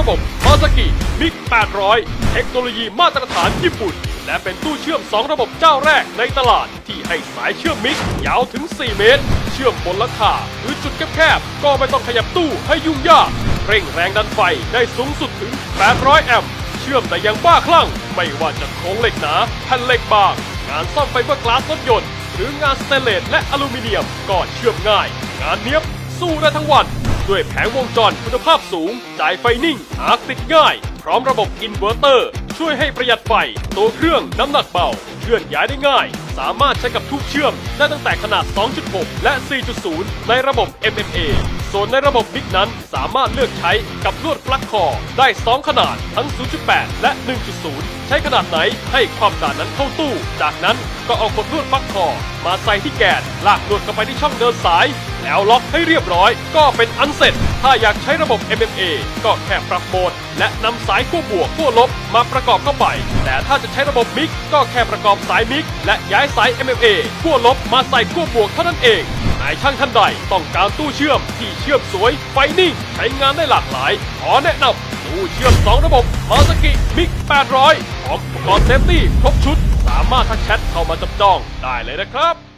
ระบบมาสกิมิก 800 เทคโนโลยีมาตรฐานญี่ปุ่น และเป็นตู้เชื่อม 2 ระบบเจ้าแรกในตลาด ที่ให้สายเชื่อมมิกยาวถึง 4 เมตร เชื่อมบนหลังคาหรือจุดแคบๆ ก็ไม่ต้องขยับตู้ให้ยุ่งยาก เร่งแรงดันไฟได้สูงสุดถึง 800 แอมป์เชื่อมได้อย่างบ้าคลั่ง ไม่ว่าจะโครงเหล็กหนาแผ่นเหล็กบาง งานซ่อมไฟเบอร์กลาสรถยนต์ หรืองานสเตนเลสและอลูมิเนียมก็เชื่อมง่าย งานเนี้ยบสู้ได้ทั้งวัน ด้วยแผงวงจรคุณภาพสูง จ่ายไฟนิ่ง หากติดง่าย พร้อมระบบอินเวอร์เตอร์ ช่วยให้ประหยัดไฟ ตัวเครื่องน้ำหนักเบา เคลื่อนย้ายได้ง่าย สามารถใช้กับทุกเชื่อม ได้ตั้งแต่ขนาด 2.6 และ 4.0 ในระบบ MMA ส่วนในระบบมิกนั้นสามารถเลือกใช้กับลวดปลั๊กคอ ได้ 2 ขนาดทั้ง 0.8 และ 1.0 ใช้ขนาดไหนให้ความด่านนั้นเข้าตู้ จากนั้นก็เอากดลวดปลั๊กคอ มาใส่ที่แกนลากลวดเข้าไปที่ช่องเดินสาย แล้วล็อกให้เรียบร้อย ก็เป็นอันเสร็จ ถ้าอยากใช้ระบบ MMA ก็แค่ปรับโหมด และนำสายขั้วบวกขั้วลบมาประกอบเข้าไป แต่ถ้าจะใช้ระบบมิกก็แค่ประกอบสายมิก และย้ายสาย MMA ขั้วลบมาใส่ขั้วบวกเท่านั้นเองนายช่างท่านใดต้องการตู้เชื่อมที่เชื่อมสวยไฟนิ่งใช้งานได้หลากหลาย ขอแนะนำตู้เชื่อม 2 ระบบมาสกิมิก 800พร้อมอุปกรณ์เซฟตี้ครบชุด สามารถทักแชทเข้ามาจับจองได้เลยนะครับ